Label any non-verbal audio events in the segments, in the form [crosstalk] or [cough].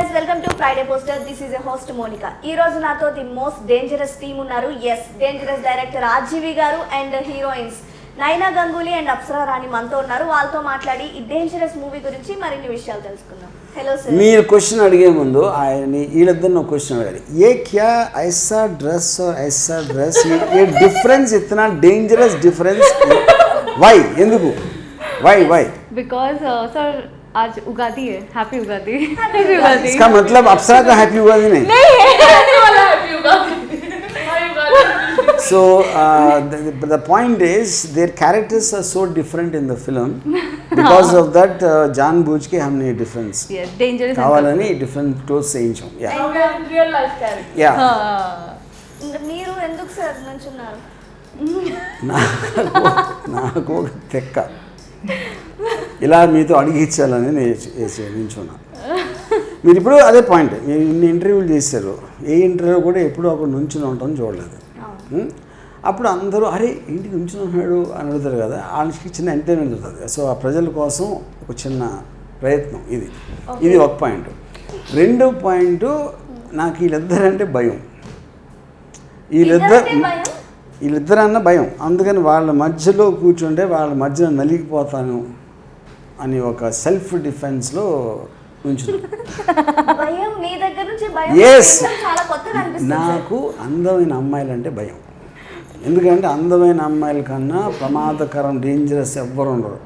Guys welcome to Friday poster this is a host Monica ఈ రోజు నాతో the most dangerous team ఉన్నారు. Yes dangerous director RGV garu and heroines Naina Ganguly and Apsara రాణి మనతో ఉన్నారు. వాళ్ళతో మాట్లాడి ఈ డేంజరస్ మూవీ గురించి మరిన్ని విషయాలు తెలుసుకుందాం. హలో సార్ మీరు క్వశ్చన్ అడిగే ముందు ఆయన వీళ్ళిద్దరు నువ్వు క్వశ్చన్ అడగాలి. ఏ క్యా ఐసా డ్రెస్ ఐసా డ్రెస్? ఏ డిఫరెన్స్ ఇతనా? డేంజరస్ డిఫరెన్స్ వై ఎందుకు? వై వై బికాస్ సార్ आज उगादी है हैप्पी उगादी हैप्पी उगादी इसका मतलब अप्सरा का हैप्पी हुआ नहीं so uh, the, the point is their characters are so different in the film because of that uh, जान बूझ के हमने difference yes dangerous and కావాలని డిఫరెంట్ టోస్ చేయించాం yeah real life character. Yeah हाँ మీరు ఎందుకు సార్ నుంచున్నారు నాకు నాకు ఒక తెక్క ఇలా మీతో అడిగించాలని నేను మీరు ఇప్పుడు అదే పాయింట్. మీరు ఇన్ని ఇంటర్వ్యూలు చేశారు. ఏ ఇంటర్వ్యూ కూడా ఎప్పుడూ అక్కడ నుంచుని ఉంటాం చూడలేదు? అప్పుడు అందరూ అరే ఇంటి నుంచుని ఉన్నాడు? అని అడుగుతారు కదా. వాళ్ళకి చిన్న ఎంటర్టైన్మెంట్ దొరుకుతుంది సో ఆ ప్రజల కోసం ఒక చిన్న ప్రయత్నం ఇది. ఇది ఒక పాయింట్. రెండో పాయింట్ నాకు వీళ్ళిద్దరంటే భయం. వీళ్ళిద్దరు? వీళ్ళిద్దరన్న భయం. అందుకని వాళ్ళ మధ్యలో కూర్చుంటే వాళ్ళ మధ్యలో నలిగిపోతాను. అని ఒక సెల్ఫ్ డిఫెన్స్లో ఉంచు భయం మీ దగ్గర నుంచి భయం Yes. కొంచెం చాలా కొత్తగా అనిపిస్తుంది. సార్. నాకు అందమైన అమ్మాయిలు అంటే భయం. ఎందుకంటే అందమైన అమ్మాయిల కన్నా ప్రమాదకరం డేంజరస్ ఎవ్వరు ఉండరు.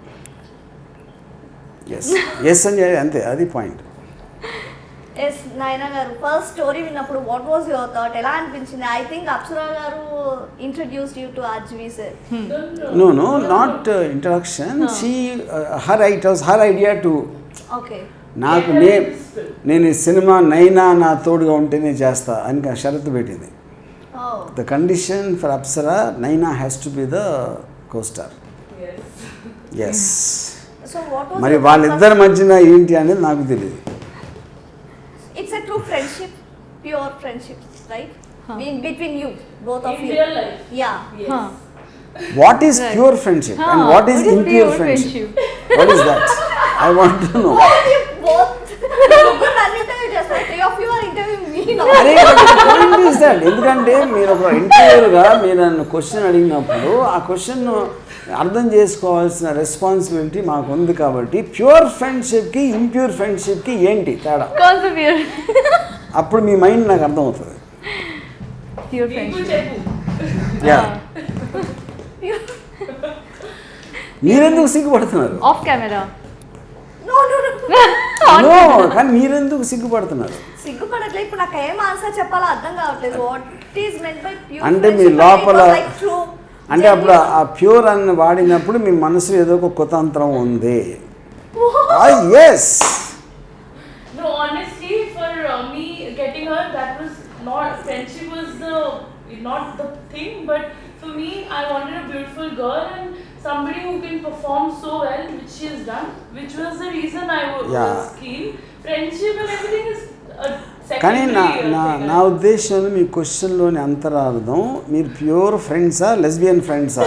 ఎస్ ఎస్ అని అంతే అది point yes Naina garu first story విన్నప్పుడు వాట్ వాజ్ యువర్ థాట్ ఎలా అనిపించింది? I think Apsara garu introduce you to RGV sir no no not introduction she her it was her idea to okay నాకు నే నేను ఈ cinema నైనా నా తోడుగా ఉంటేనే చేస్తా అని షరతు పెట్టింది. The condition for Apsara Naina has to be the costar Yes. Yes so what was మరి వాళ్ళిద్దరి మధ్యన ఏంటి అనేది నాకు తెలియదు it's a true friendship pure friendship right between you both of In you real life. Yeah Yes. हाँ what is Right. Pure friendship Huh, and what is what is impure pure friendship what is that I want to know both నన్ను interview చేస్తారు three of you are interview me అరే point is that ఎందుకంటే మీరు ఒక ఇంటర్వ్యూగా మీరు నన్ను question అడిగినప్పుడు ఆ క్వశ్చన్ అర్థం చేసుకోవాల్సిన రెస్పాన్సిబిలిటీ మాకు ఉంది కాబట్టి ప్యూర్ ఫ్రెండ్షిప్కి ఇంప్యూర్ ఫ్రెండ్షిప్కి ఏంటి తేడా? అప్పుడు మీ మైండ్ నాకు అర్థమవుతుంది. అవుతుంది మీరెందుకు సిగ్గుపడుతున్నారు? ఆఫ్ కెమెరా [laughs] కానీ మీరెందుకు సిగ్గుపడుతున్నారు? సిగ్గుపడట్లేదు ఇప్పుడు నాకు ఏం ఆన్సర్ చెప్పాలో అర్థం కావట్లేదు. వాట్ ఈస్ మెంట్ బై అంటే మీ లోపల అంటే అప్పుడు ఆ ప్యూర్ అని వాడినప్పుడు మీ మనసులో ఏదో ఒక కుతంత్రం ఉంది yes uh, was not was the thing, but for me, I wanted a beautiful girl and somebody who can perform so well, which she has done, which was the reason I wa- Yeah. was keen. Friendship and everything is a కానీ నా నా నా ఉద్దేశంలో మీ క్వశ్చన్లోని అంతరార్థం మీరు pure ఫ్రెండ్సా lesbian ఫ్రెండ్సా?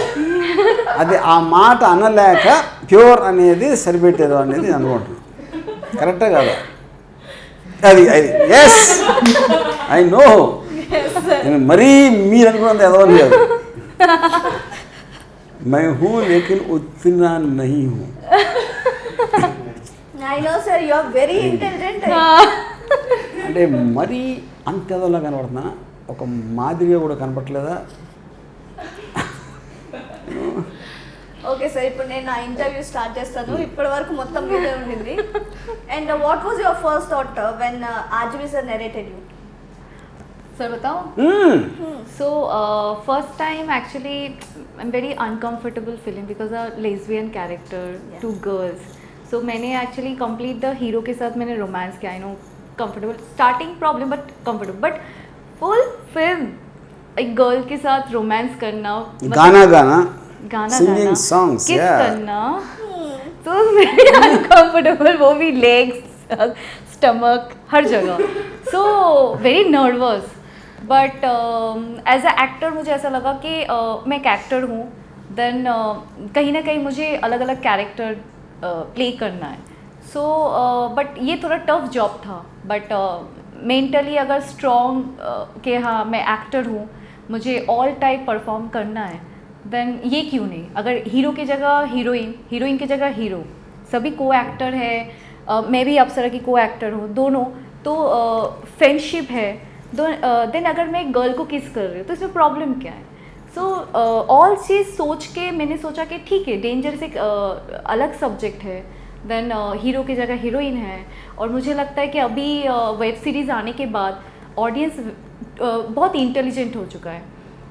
[laughs] అది ఆ మాట అనలేక ప్యూర్ అనేది సరిపెట్టారు అనేది అనుకుంటున్నాను కరెక్టే కదా? అది అది ఎస్ ఐ నో నేను మరీ మీరు అనుకున్నంత ఎదవని లేదు. మై హూ లేకిన్ ఉత్తినా నహి who. [laughs] I know sir, you are very intelligent. [laughs] అంటే మరీ అంత ఎదవలా కనబడుతున్నా ఒక మాదిరిగా కూడా కనపట్లేదా ఓకే సార్ ఇప్పుడు నేను నా ఇంటర్వ్యూ స్టార్ట్ చేస్తాను ఇప్పటి వరకు మొత్తం మీదే ఉండింది and what was your first thought when RGV sir narrated you sir बताओ hmm. So uh, first time actually I'm very uncomfortable feeling because a lesbian character, Yeah. two girls. So मैंने actually complete the hero के साथ मैंने romance किया I know comfortable starting problem but comfortable but full film एक girl के साथ romance करना मतलब गाना गाना। गाना सिंगिंग सॉन्ग्स किस करना। hmm. तो अनकंफर्टेबल वो भी लेग्स स्टमक हर जगह। So very nervous but as a actor मुझे ऐसा लगा कि uh, मैं एक एक्टर हूँ। देन uh, कहीं ना कहीं मुझे अलग अलग कैरेक्टर प्ले uh, करना है। सो बट ये थोड़ा टफ जॉब था. बट मेंटली अगर स्ट्रॉन्ग के हाँ मैं एक्टर हूँ मुझे ऑल टाइप परफॉर्म करना है देन ये क्यों नहीं? अगर हीरो की जगह हीरोइन हीरोइन की जगह हीरो सभी को एक्टर है. अ, मैं भी अप्सरा की को एक्टर हूँ दोनों. तो फ्रेंडशिप है. दो देन अगर मैं एक गर्ल को किस कर रही हूँ तो इसमें प्रॉब्लम क्या है? सो ऑल चीज़ सोच के मैंने सोचा कि ठीक है डेंजर एक uh, अलग सब्जेक्ट है. देन हीरो की जगह हीरोइन है। और मुझे लगता है कि अभी वेब सीरीज़ आने के बाद ऑडियंस बहुत इंटेलिजेंट हो चुका है।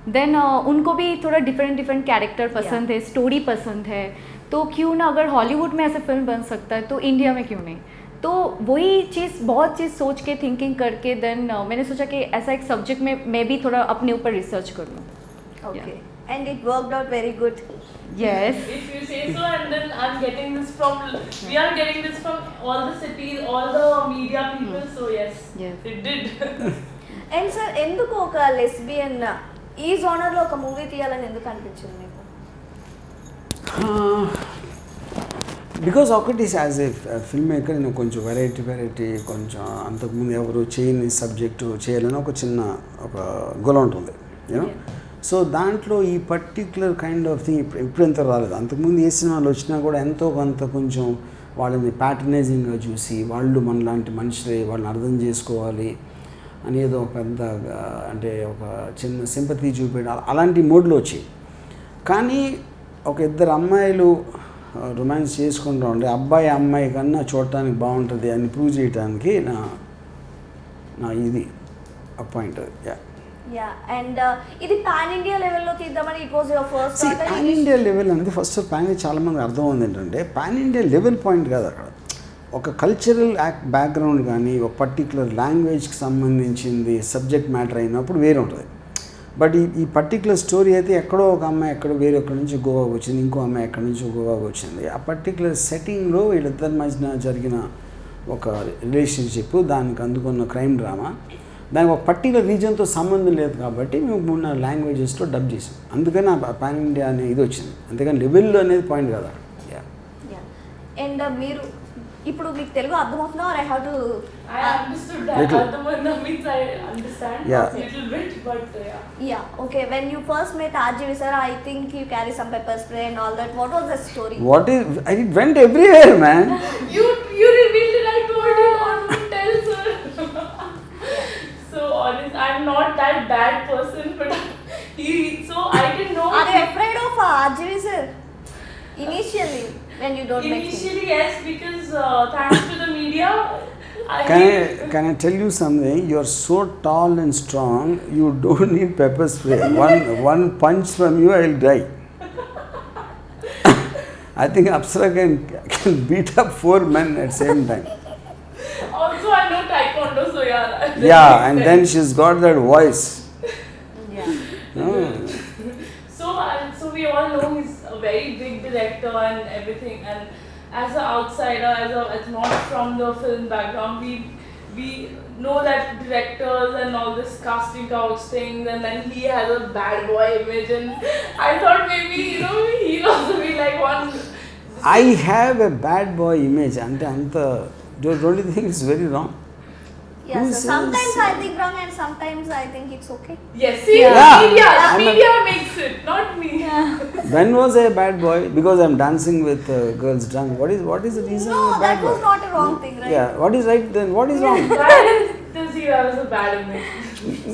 देन उनको भी थोड़ा डिफरेंट डिफरेंट कैरेक्टर पसंद है स्टोरी पसंद है। तो क्यों ना अगर हॉलीवुड में ऐसे फ़िल्म बन सकता है तो इंडिया में क्यों नहीं? तो वही चीज़ बहुत चीज़ सोच के थिंकिंग करके देन मैंने सोचा कि ऐसा एक सब्जेक्ट में मैं भी थोड़ा अपने ऊपर रिसर्च कर लूँ। Okay and it worked out very good yes If you say so, and then I'm getting this from, we are getting this from all the cities, all the media people, so yes, Yes. it did. [laughs] And sir ఎందుకు ఒక lesbian ఈ జోనర్లో ఒక movie తీయాలని ఎందుకు అనిపించింది మీకు? Because ఒకటి as a film maker నేను కొంచెం వెరైటీ వెరైటీ కొంచెం అంతకుముందు ఎవరు చేయని సబ్జెక్టు చేయాలని ఒక చిన్న ఒక గొల ఉంటుంది యూనో సో దాంట్లో ఈ పర్టిక్యులర్ కైండ్ ఆఫ్ థింగ్ ఇప్పుడు ఇప్పుడు ఎంత రాలేదు. అంతకుముందు ఏ సినిమాలు వచ్చినా కూడా ఎంతో కొంత కొంచెం వాళ్ళని ప్యాటర్నైజింగ్గా చూసి వాళ్ళు మనలాంటి మనుషులే వాళ్ళని అర్థం చేసుకోవాలి అనేది ఒక పెద్ద అంటే ఒక చిన్న సింపతి చూపేయడం అలాంటి మూడ్లో వచ్చాయి. కానీ ఒక ఇద్దరు అమ్మాయిలు రొమాన్స్ చేసుకుంటూ ఉంటే అబ్బాయి అమ్మాయి కన్నా చూడటానికి బాగుంటుంది అని ప్రూవ్ చేయడానికి నా నా ఇది అపాయింట్ పాయింట్. యా. అండ్ ఇది పాన్ ఇండియా లెవెల్లో తీద్దామని it was your first pan India level అనేది ఫస్ట్ పాన్ ఇండియా చాలామంది అర్థం ఉంది ఏంటంటే పాన్ ఇండియా లెవెల్ పాయింట్ కాదు అక్కడ. ఒక కల్చరల్ యాక్ట్ బ్యాక్గ్రౌండ్ కానీ ఒక పర్టికులర్ లాంగ్వేజ్కి సంబంధించింది సబ్జెక్ట్ మ్యాటర్ అయినప్పుడు వేరే ఉంటుంది. బట్ ఈ ఈ పర్టికులర్ స్టోరీ అయితే ఎక్కడో ఒక అమ్మాయి ఎక్కడో వేరే ఎక్కడి నుంచి గోవాకు వచ్చింది ఇంకో అమ్మాయి ఎక్కడి నుంచి గోవాకు వచ్చింది. ఆ పర్టికులర్ సెట్టింగ్లో వీళ్ళిద్దరి మధ్యన జరిగిన ఒక రిలేషన్షిప్ దానికి అందుకున్న క్రైమ్ డ్రామా దానికి ఒక పర్టికులర్ రీజన్తో సంబంధం లేదు కాబట్టి మేము మూడు నాలుగు లాంగ్వేజెస్లో డబ్ చేసాం. అందుకని ఆ పాన్ ఇండియా అనే ఇది వచ్చింది. అంతేగాని లెవెల్లో అనేది పాయింట్ కదా యా యా అండ్ మీరు ఇప్పుడు మీకు తెలుగు అర్థమవుతుందా? Or I have to. Yeah okay when you first met RGV sir I think you carry some pepper spray and all that what was the story what is I went everywhere man You you revealed I'm not that bad person, [laughs] but he. So I didn't know. Are you afraid of uh, archery, sir? Initially, when you don't. Initially, yes, because uh, thanks to the media. I can I, can I tell you something? You are so tall and strong. You [laughs] don't need pepper spray. one one punch from you, I'll die. [laughs] I think Apsara can, can beat up four men at same time yeah. Yeah, [laughs] and sense. then she's got that voice. Yeah No. So, uh, so we all know he's a very big director and everything. And as an outsider, as a as not from the film background, we we know that directors and all this casting couch things, and then he has a bad boy image. And I thought maybe you know he'll also be like one. I have a bad boy image. And anta, don't don't you think it's very wrong? Yeah Who so says- sometimes I think wrong and sometimes I think it's okay Yes, see, Yeah. media, I'm a- media makes it, not me. [laughs] When was I a bad boy? Because I'm dancing with uh, girls drunk. What is what is the reason No, I'm a bad that was boy? not a wrong thing, right? Yeah, what is right then? What is wrong? [laughs] Why does he have a bad image?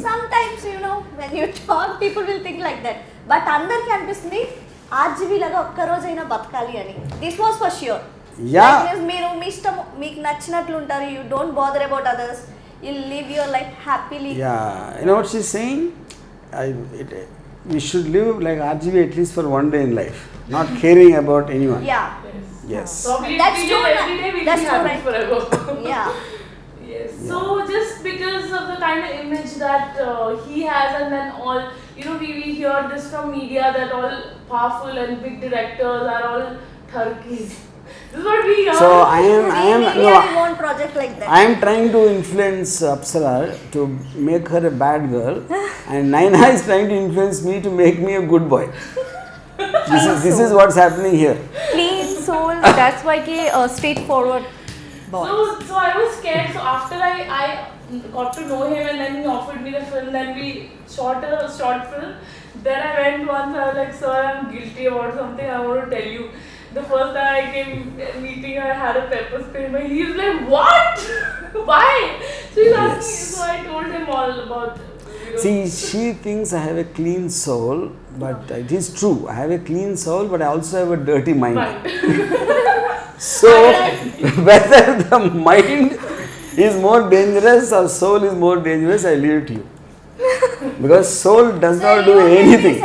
Sometimes, you know, when you talk, people will think like that. But అందరికీ అనిపిస్తుంది RGB లాగా ఒక్క రోజైనా బతకాలి అని this was for sure Yeah. మీరు మీ ఇష్టం మీకు నచ్చినట్లు ఉంటారు you don't bother about others You live your life happily. Yeah, you know what she's saying? I, it, we should live like RGB at least for one day in life, not [laughs] caring about anyone. Yeah. Yes. So that's true. Every day that's true, right? Forever. [laughs] yeah. Yes. Yeah. So just because of the kind of image that uh, he has, and then all you know, we, we hear this from media that all powerful and big directors are all turkeys. So I am, I am, no, project like that. I am trying to influence Apsara to make her a bad girl, [laughs] and Naina is trying to influence me to make me a good boy. this is this is what's happening here. Clean soul. That's why ke uh, straightforward. Boys. So so I was scared. So after I I got to know him and then he offered me the film. Then we shot a short film. Then I went once. I was like, sir, I'm guilty about something. I want to tell you. The first time I came uh, meeting, I had a pepper spray. But he was like, what? [laughs] Why? So he's asking, Yes. so I told him all about. you know, See, she thinks I have a clean soul, but it is true. I have a clean soul, but I also have a dirty mind. Mind. [laughs] So, [laughs] whether the mind is more dangerous or soul is more dangerous, I leave it to you. Because soul does Sir, not do you want to tell me, anything.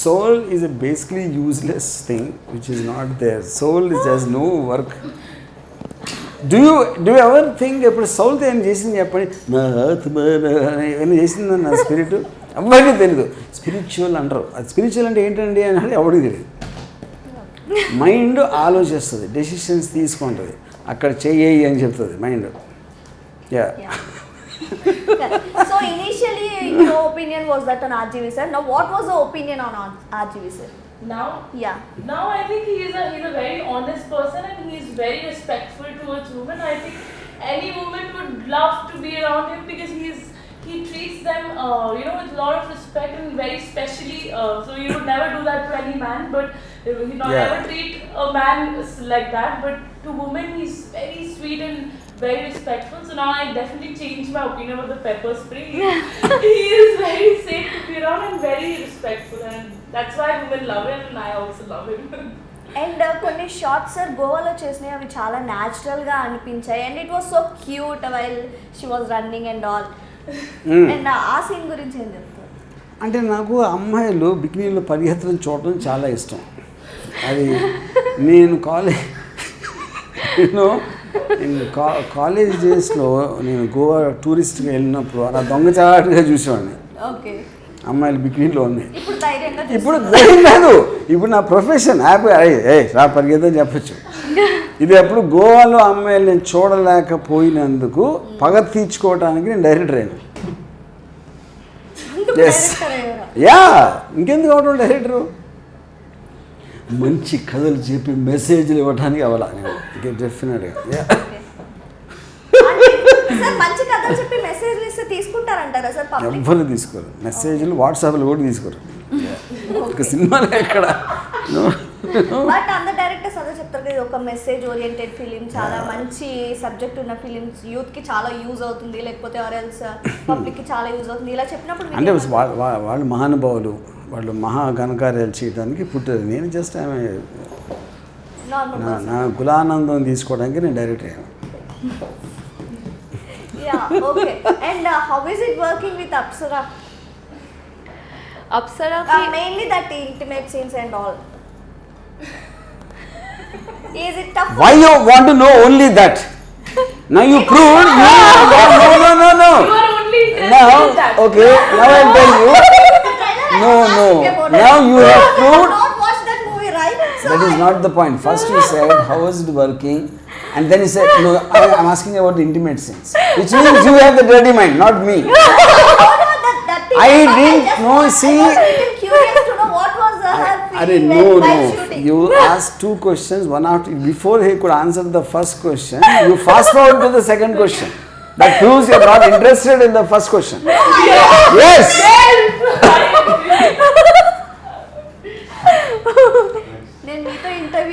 Soul is a basically useless thing which is not there. Soul is just no work. Do you do ever think ఇప్పుడు సౌల్తో ఏం చేసింది చెప్పండి? నా ఆత్మ ఏమైనా చేసింది నా స్పిరిట్ ఎవరికి తెలియదు స్పిరిచువల్ అంటారు. అది స్పిరిచువల్ అంటే ఏంటండి అని అంటే ఎవరికి తెలియదు మైండ్ ఆలోచిస్తుంది. డెసిషన్స్ తీసుకుంటుంది. అక్కడ చెయ్యి అని చెప్తుంది. Mind yeah so initially your opinion was that on RGV sir. Now what was the opinion on R- RGV sir? Now, Yeah. Now I think he is a he's a very honest person and he's very respectful towards women. I think any woman would love to be around him because he's he treats them uh, you know with a lot of respect and very specially. Uh, so he would never do that to any man, but he would not Yeah. never treat a man like that. But to women, he's very sweet and very respectful. So now I definitely changed my opinion about the pepper spray. he is very safe to be around and very respectful, and that's why women love him, and I also love him. And uh, కొన్ని shots sir గోవాలో చేసినవి అవి చాలా న్యాచురల్గా అనిపించాయి and it was so cute while she was running and all and uh scene గురించి ఏం చెప్తారు అంటే నాకు అమ్మాయిలు బికినీలో పరిగెత్తడం చూడటం చాలా ఇష్టం అది నేను కాలేజ్ నేను నేను కా కాలేజ్ డేస్లో నేను గోవా టూరిస్ట్గా వెళ్ళినప్పుడు అలా దొంగచాటుగా చూసేవాడిని. ఓకే. అమ్మాయిలు బికినీలో ఉన్నాయి ఇప్పుడు ధైర్యం కాదు. ఇప్పుడు నా ప్రొఫెషన్ హ్యాపీ ఏ రా పరిగెత్తని చెప్పచ్చు. ఇది అప్పుడు గోవాలో అమ్మాయిలు నేను చూడలేకపోయినందుకు పగ తీర్చుకోవడానికి నేను డైరెక్టర్ అయ్యాను అయ్యారా? యా ఇంకెందుకు అవడం డైరెక్టరు మంచి కథలు చెప్పి మెసేజ్లు ఇవ్వడానికి అవ్వాలా? నేను డెఫినెట్గా ఎవ్వరు తీసుకోరు. మెసేజ్లు వాట్సాప్లో కూడా తీసుకోరు. ఒక సినిమాలో ఎక్కడ. బట్ అందరు డైరెక్టర్స్ అదే చెప్తారు కదా ఒక మెసేజ్ ఓరియంటెడ్ ఫిలిం చాలా మంచి సబ్జెక్ట్ ఉన్న ఫిలిమ్స్ యూత్కి చాలా యూజ్ అవుతుంది లేకపోతే ఆర్ఎల్స్ పబ్లిక్కి చాలా యూజ్ అవుతుంది. ఇలా చెప్పినప్పుడు అంటే వాళ్ళు మహానుభావులు వాళ్ళు మహా ఘనకార్యాలు చేయడానికి పుట్టారు నేను జస్ట్ ఆమె నా గులానందం తీసుకోవడానికి నేను డైరెక్ట్ అయ్యాను. And how working with Apsara intimate scenes and all it why to only that no okay No, no. Now you have proved not watched that movie right so that is I- not the point. First you said how is it working, and then you said no. I, I'm asking about the intimate scenes, which means you have the dirty mind, not me. [laughs] No, no, that- that thing- I but didn't just know, see- I was a little curious to know what was uh, her Are feeling no, when, while no. shooting. You asked two questions. One after before he could answer the first question, you fast forward to the second question. That proves you're not interested in the first question. Yes.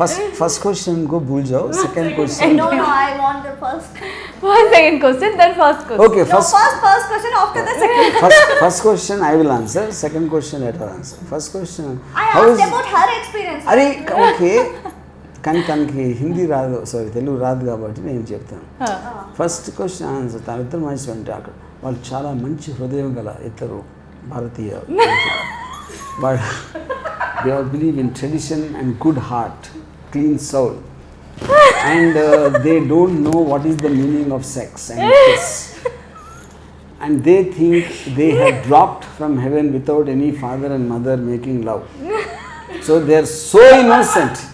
First first question కో భూల్ జాओ second question No, no, I want the first. one second question then first question. Okay No, first first, first question after the second. First first question I will answer second question let answer first question I how asked about her experience. అరే okay కానీ తనకి హిందీ రాదు sorry Telugu రాదు కాబట్టి నేను చెప్తాను. हाँ first question answer తన ఇద్దరు మంచి అంటే అక్కడ వాళ్ళు చాలా మంచి హృదయం గల ఇద్దరు భారతీయ వాళ్ళు they believe in tradition and good heart clean soul. [laughs] and uh, they don't know what is the meaning of sex and kiss. And they think they have [laughs] dropped from heaven without any father and mother making love. So they are so innocent.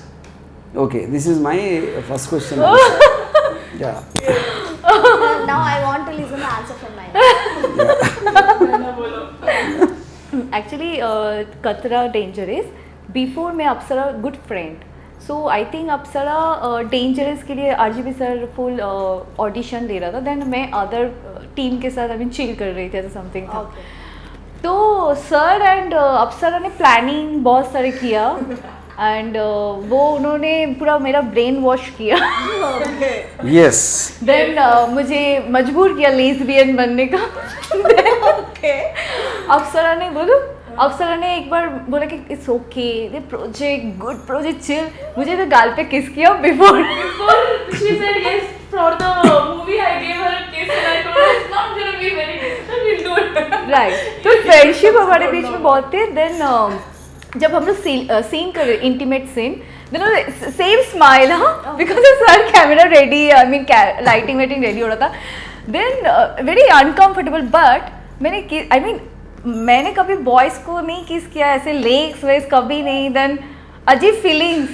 Okay, this is my first question. Also. [laughs] Yeah. Now, I want to listen the answer from my. Yeah. Actually, uh, Katra danger is before my Apsara good friend. So I think Apsara dangerous के लिए are sir full audition दे रहा था. Then मैं other team के साथ I mean chill कर रही थी ऐसा समथिंग था. तो सर एंड अप्सरा ने प्लानिंग बहुत सारे किया. एंड वो उन्होंने पूरा मेरा ब्रेन वॉश किया. Yes. देन मुझे मजबूर किया लेसबियन बनने का. [laughs] अप्सरा ने बोलो अप्सरा ने एक बार बोला कि इट्स ओके ये प्रोजेक्ट गुड प्रोजेक्ट चिल मुझे तो गाल पे किस किया before Before she said yes for the movie, I gave her a kiss and I told her it's not gonna be very difficult. We'll do it. Right तो friendship हमारे बीच में बहुत थे. देन जब हम लोग सीन कर रहे intimate scene then same smile हाँ because sir camera ready I mean lighting whiting ready हो रहा था. देन वेरी अनकम्फर्टेबल बट मैंने आई मीन मैंने कभी बॉयज़ को नहीं किस किया ऐसे लेग्स वेग्स कभी नहीं देन अजीब फीलिंग्स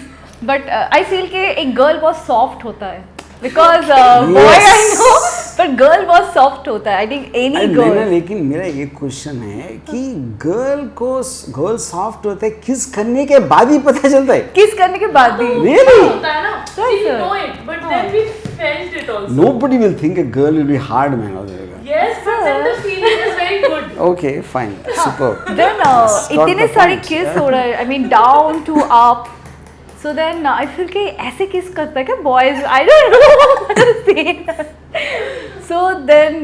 बट आई फील कि एक गर्ल बहुत सॉफ्ट होता है. बिकॉज़ बॉय आई नो पर गर्ल बहुत सॉफ्ट होता है. आई थिंक एनी गर्ल लेकिन मेरा एक क्वेश्चन है कि गर्ल को गर्ल सॉफ्ट होता है किस करने के बाद ही पता चलता है? किस करने के बाद भी. Really? होता है ना? Know it but then we felt it also. Nobody will think a girl will be hard man or whatever. Yes but then the feeling is very good. [laughs] Okay, fine, super. Then [laughs] Got इतने the सारे. Kiss हो रहे हैं. I mean down to up so then I feel कि ऐसे kiss करता है क्या boys I don't know so then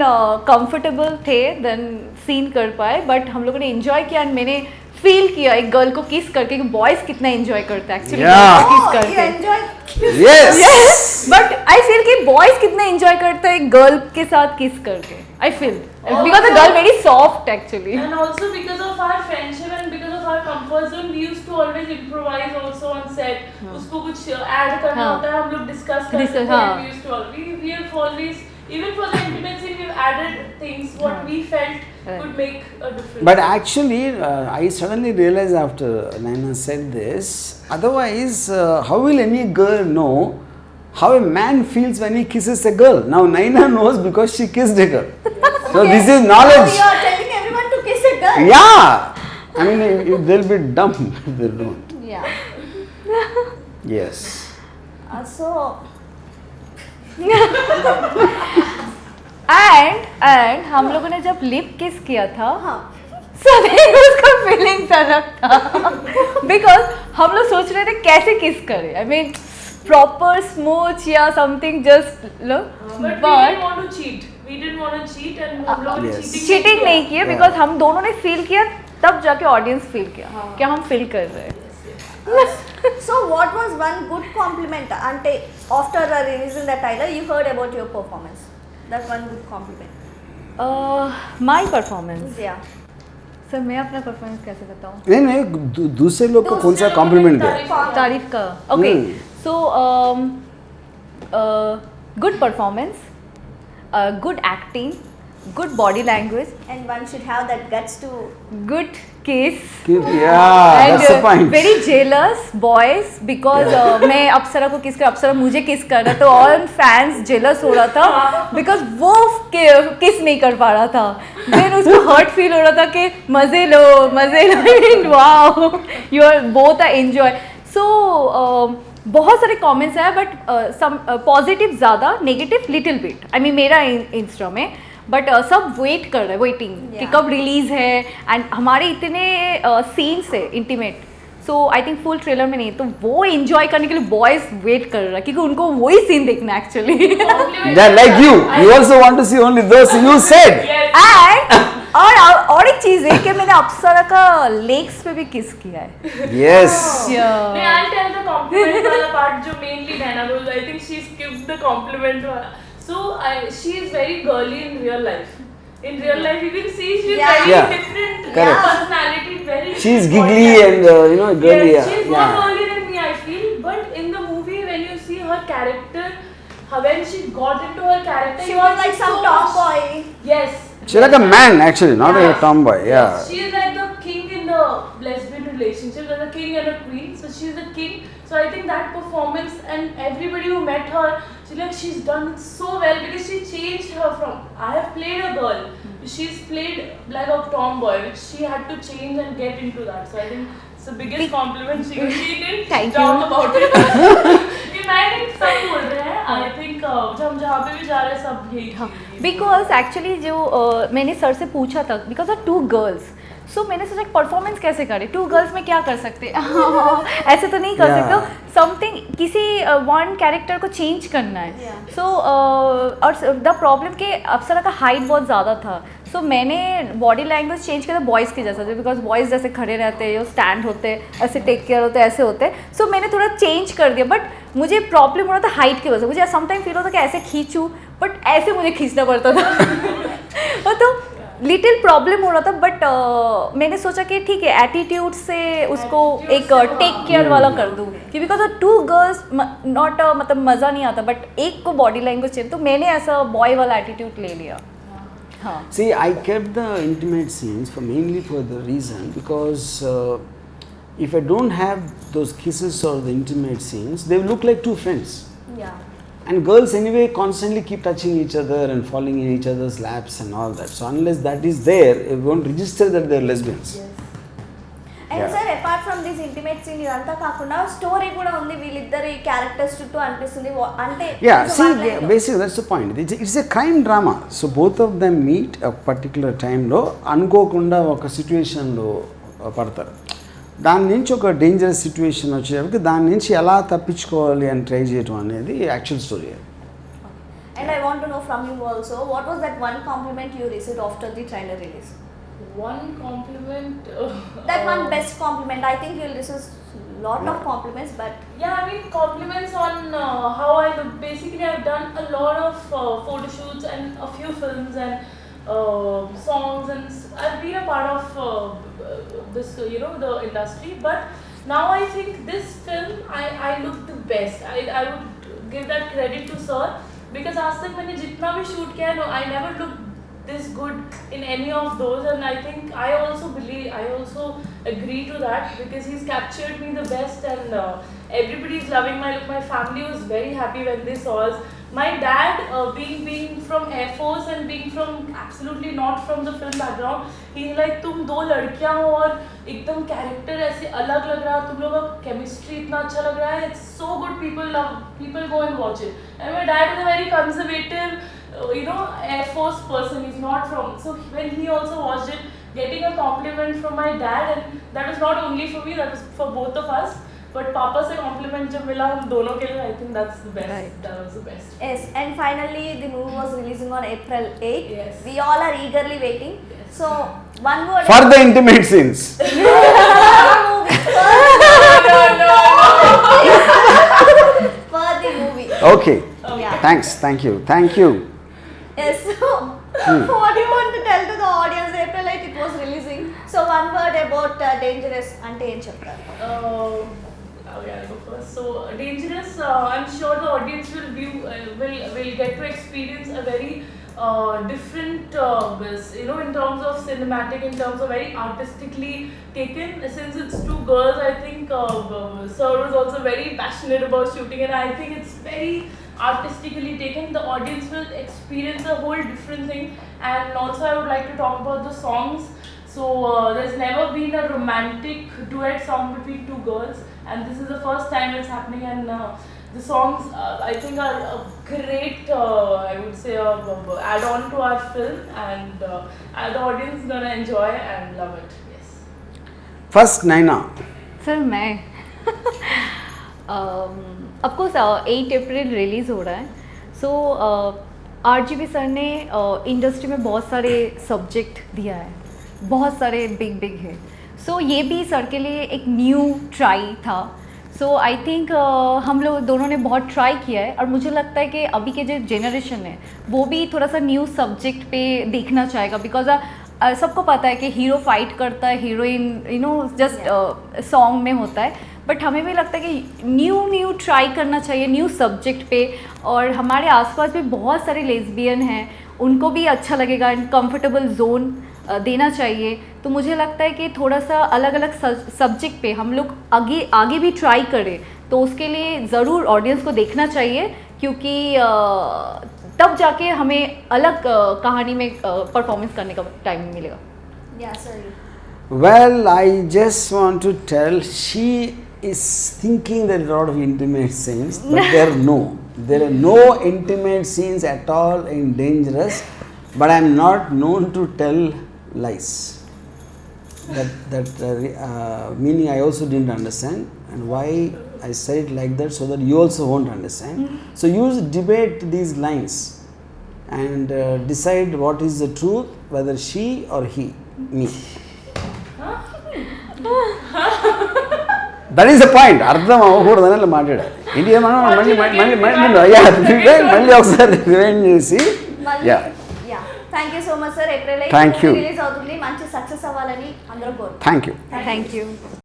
comfortable uh, थे देन सीन कर पाए. बट हम लोगों ने एंजॉय किया एंड मैंने फील किया एक गर्ल को किस करके कि बॉयज़ कितना एंजॉय करता है. एक्चुअली किस करके enjoy Yes. But I feel कि बॉयज़ कितना एंजॉय करता है गर्ल के साथ किस करके. I feel because the girl very soft actually and also because of our friendship and because of our comfort zone we used to always improvise also on set उसको कुछ add करना हाँ. होता है हम लोग discuss करते Discuss, थे हाँ. we used to al- we we have always even for the intimate scene we've added things what हाँ. we felt Right. could make a difference But actually, uh, I suddenly realized after Naina said this, otherwise, uh, how will any girl know How a man feels when he kisses a girl? Now, Naina knows because she kissed a girl. So, this is Now knowledge. you are telling everyone to kiss a girl. Yeah! I mean, they'll be dumb if they don't. Yeah. Yes. Uh, so and and हम लोगों ने जब lip किस किया था हाँ सभी उसका फीलिंग्स अलग था बिकॉज़ हम लोग सोच रहे थे कैसे किस करें आई मीन प्रॉपर स्मूथ या समथिंग जस्ट लो but but we didn't want to cheat we didn't want to cheat and हम लोगों Yes. cheating चीटिंग नहीं किए Yeah. बिकॉज़ हम दोनों ने फील किया तब जाके ऑडियंस फील किया कि हम फील कर रहे हैं so what was one good compliment ante after uh, releasing the trailer you heard about your performance that one good compliment my performance yeah sir मैं अपना परफॉर्मेंस कैसे बताऊँ नहीं नहीं दूसरे लोग को कौन सा कॉम्प्लीमेंट दे तारीफ़ का okay Hmm. So good performance good acting good body language and one should have that guts to good kiss Yeah, and that's the uh, point. very jealous boys because uh, मैं अप्सरा को किस कर अप्सरा मुझे किस कर रहा तो ऑल फैंस जेलस हो रहा था बिकॉज़ वो किस नहीं कर पा रहा था। देन उसको हर्ट फील हो रहा था कि मज़े लो मज़े लो। Wow you are both are enjoy so um, बहुत सारे कमेंट्स हैं बट सम पॉजिटिव ज़्यादा negative little bit I mean मेरा इंस्टा में बट uh, सब वेट कर रहे हैं वेटिंग कि कब रिलीज़ है एंड हमारे इतने सीन्स uh, है intimate so I think full trailer में नहीं तो वो इन्जॉय करने के लिए बॉयज़ वेट कर रहा है क्योंकि उनको वही सीन देखना है actually like you you also want to see only this you said and और और एक चीज़ है कि मैंने अप्सरा का लेग्स पे भी किस किया है। यस मैं आई टेल द कॉम्प्लीमेंट वाला पार्ट जो मेनली नैना बोल I think she gives the compliment वाला. So she is very girly in real life In real life, you can see she's Yeah. very Yeah. different Correct. personality, very. She's body giggly and uh, you know girly. Yes, she's more yeah. girly than me, I feel. But in the movie, when you see her character, how when she got into her character, she was like some so much- tomboy Yes, She's like a man actually, not a tomboy. Yeah. She is like the king in the lesbian relationship, like a king and a queen. So she's the king. So I think that performance and everybody who met her, she like she's done it so well because she changed her from I have played a girl. Mm-hmm. She's played like a tomboy, which she had to change and get into that. So I think it's the biggest compliment she she didn't Thank talk you. about it. ये सब बोल रहे हैं. I think uh, हम जहाँ पे भी जा रहे हैं सब यही हाँ बिकॉज़ एक्चुअली जो uh, मैंने सर से पूछा था because are two girls so मैंने सोचा परफॉर्मेंस कैसे करें? टू गर्ल्स में क्या कर सकते [laughs] ऐसे तो नहीं कर Yeah. सकते समथिंग किसी वन कैरेक्टर को चेंज करना है। Yeah. सो और द प्रॉब्लम के अप्सरा का हाइट बहुत ज़्यादा था। सो मैंने बॉडी लैंग्वेज चेंज किया था बॉयज़ के जैसा बिकॉज़ बॉयज़ जैसे खड़े रहते हैं स्टैंड होते ऐसे टेक केयर होते ऐसे होते। हैं सो मैंने थोड़ा चेंज कर दिया बट मुझे प्रॉब्लम हो रहा था हाइट की वजह से। मुझे समटाइम फील होता कि ऐसे खींचूँ बट ऐसे मुझे खींचना पड़ता था। [laughs] तो लिटिल प्रॉब्लम हो रहा था बट uh, मैंने सोचा कि ठीक है एटीट्यूड से उसको एक टेक हाँ। केयर वाला कर दूँ कि बिकॉज़ टू गर्ल्स नॉट मतलब मज़ा नहीं आता बट एक को बॉडी लैंग्वेज चाहिए तो मैंने ऐसा बॉय वाला एटीट्यूड ले लिया हाँ See, I kept the intimate scenes for mainly for the reason because uh, if I don't have those kisses or the intimate scenes, they look like two friends. Yeah. And girls anyway constantly keep touching each other and falling in each other's laps and all that. So unless that is there, it won't register that they're lesbians. And Yeah. Sir apart from this intimate scene ఇదంతా కాకుండా story కూడా ఉంది వీళ్ళిద్దరి characters చుట్టూ అనిపిస్తుంది అంటే that's the point. It's, it's a crime drama. So both of them meet a particular టైంలో అనుకోకుండా ఒక సిచ్యువేషన్లో పడతారు దాని నుంచి ఒక డేంజరస్ సిచ్యువేషన్ వచ్చేటప్పటికి దాని నుంచి ఎలా తప్పించుకోవాలి అని ట్రై చేయడం అనేది actual story to know from you also, what was that one compliment you received after the trailer release? One compliment. That uh, one best compliment. I think you'll receive lot of compliments, but Yeah, I mean compliments on uh, how I look. Basically, I've done a lot of uh, photo shoots and a few films and uh, songs, and s- I've been a part of uh, this, uh, you know, the industry. But now I think this film, I, I look the best. I, I would give that credit to sir because आज तक मैंने जितना भी shoot किया no, I never looked this good in any of those and I think I also believe I also agree to that because he's captured me the best and uh, everybody's loving my look my family was very happy when they saw us my dad uh, being being from air force and being from absolutely not from the film background he's like तुम दो लड़कियाँ हो और एकदम character ऐसे अलग लग रहा तुम लोग का केमिस्ट्री इतना अच्छा लग रहा है so good people love people go and watch it and my dad is a very conservative uh, you know, Air Force person. He's not from. So when he also watched it, getting a compliment from my dad, and that was not only for me, that was for both of us. But Papa से compliment जब मिला हम दोनों के लिए, I think that's the best. Right. That was the best. yes. And finally, the movie was releasing on April 8th. Yes. We all are eagerly waiting. Yes. So one word. For the intimate scenes for the movie. Okay Yeah. Thanks thank you thank you Yes. So, what do you want to tell to the audience? April 8th it was releasing. So one word about uh, dangerous. అంటే ఏం చెప్తారు First. So dangerous. Uh, I'm sure the audience will view uh, will will get to experience a very uh, different, uh, you know, in terms of cinematic, in terms of very artistically taken. Since it's two girls, I think uh, uh, Sir was also very passionate about shooting, and I think it's very artistically taken. The audience will experience a whole different thing, and also I would like to talk about the songs. So uh, there's never been a romantic duet song between two girls, and this is the first time it's happening and uh, the songs uh, I think are a great uh, I would say a, add on to our film and uh, the audience going to enjoy and love it yes first Naina sir मैं of course eight April release हो रहा है so R G B sir ने industry में बहुत सारे subject दिया है बहुत सारे बिग बिग है सो so, ये भी सर के लिए एक न्यू ट्राई था. सो आई थिंक हम लोग दोनों ने बहुत ट्राई किया है और मुझे लगता है कि अभी के जो जेनरेशन है वो भी थोड़ा सा न्यू सब्जेक्ट पे देखना चाहेगा बिकॉज़ सबको पता है कि हीरो फाइट करता है heroine you know just song में होता है. बट हमें भी लगता है कि न्यू न्यू ट्राई करना चाहिए न्यू सब्जेक्ट पे. और हमारे आसपास भी बहुत सारे लेस्बियन हैं उनको भी अच्छा लगेगा कंफर्टेबल जोन देना चाहिए। तो मुझे लगता है कि थोड़ा सा अलग अलग सब्जेक्ट पे हम लोग आगे आगे भी ट्राई करें तो उसके लिए ज़रूर ऑडियंस को देखना चाहिए क्योंकि तब जाके हमें अलग कहानी में परफॉर्मेंस करने का टाइम मिलेगा। Well I just want to tell she is thinking that of intimate scenes there no there are no intimate scenes at all in dangerous but I am not known to tell lies. That, that uh, meaning I also didn't understand, and why I said it like that so that you also won't understand. So, use debate these lines and uh, decide what is the truth, whether she or he, me. That is the point. Point ಅರ್ಧ ಹೋಗೋದನ್ನೆಲ್ಲ ಮಾಡಿಡ India ಮಣ್ಣು ಮಣ್ಣು ಮಣ್ಣು ಮಣ್ಣು ಮಣ್ಣು ಮಣ್ಣು ಮಣ್ಣು ಮಣ್ಣು ಮಣ್ಣು ಮಣ್ಣು ಮಣ್ಣು ಮಣ್ಣು ಮಣ್ಣು thank you so much sir April release అవుతుంది. మంచి సక్సెస్ అవ్వాలని అందరూ కోరు థ్యాంక్ యూ థ్యాంక్ యూ